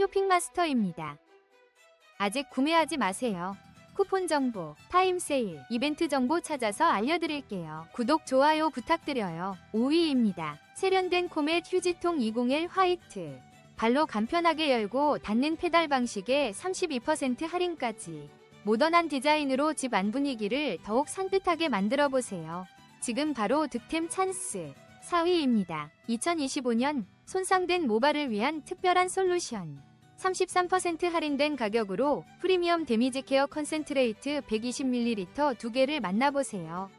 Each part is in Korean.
쇼핑마스터입니다. 아직 구매하지 마세요. 쿠폰 정보, 타임 세일, 이벤트 정보 찾아서 알려드릴게요. 구독, 좋아요 부탁드려요. 5위입니다. 세련된 코멧 휴지통 201 화이트. 발로 간편하게 열고 닫는 페달 방식에 32% 할인까지. 모던한 디자인으로 집 안 분위기를 더욱 산뜻하게 만들어 보세요. 지금 바로 득템 찬스. 4위입니다. 2025년 손상된 모발을 위한 특별한 솔루션. 33% 할인된 가격으로 프리미엄 데미지 케어 컨센트레이트 120ml 두 개를 만나보세요.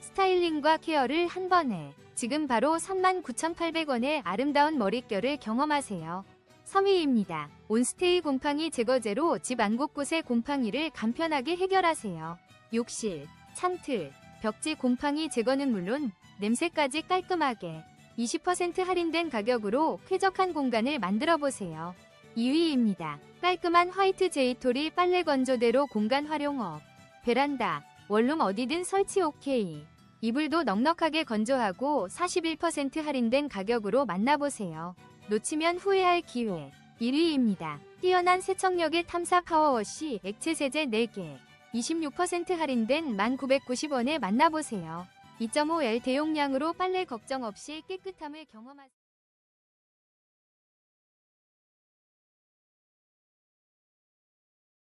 스타일링과 케어를 한 번에 지금 바로 39,800원의 아름다운 머릿결을 경험하세요. 3위입니다. 온스테이 곰팡이 제거제로 집 안 곳곳의 곰팡이를 간편하게 해결하세요. 욕실, 창틀, 벽지 곰팡이 제거는 물론 냄새까지 깔끔하게 20% 할인된 가격으로 쾌적한 공간을 만들어 보세요. 2위입니다. 깔끔한 화이트 제이토리 빨래 건조대로 공간 활용업. 베란다, 원룸 어디든 설치 오케이. 이불도 넉넉하게 건조하고 41% 할인된 가격으로 만나보세요. 놓치면 후회할 기회. 1위입니다. 뛰어난 세척력의 탐사 파워워시 액체 세제 4개. 26% 할인된 1,990원에 만나보세요. 2.5L 대용량으로 빨래 걱정 없이 깨끗함을 경험하세요.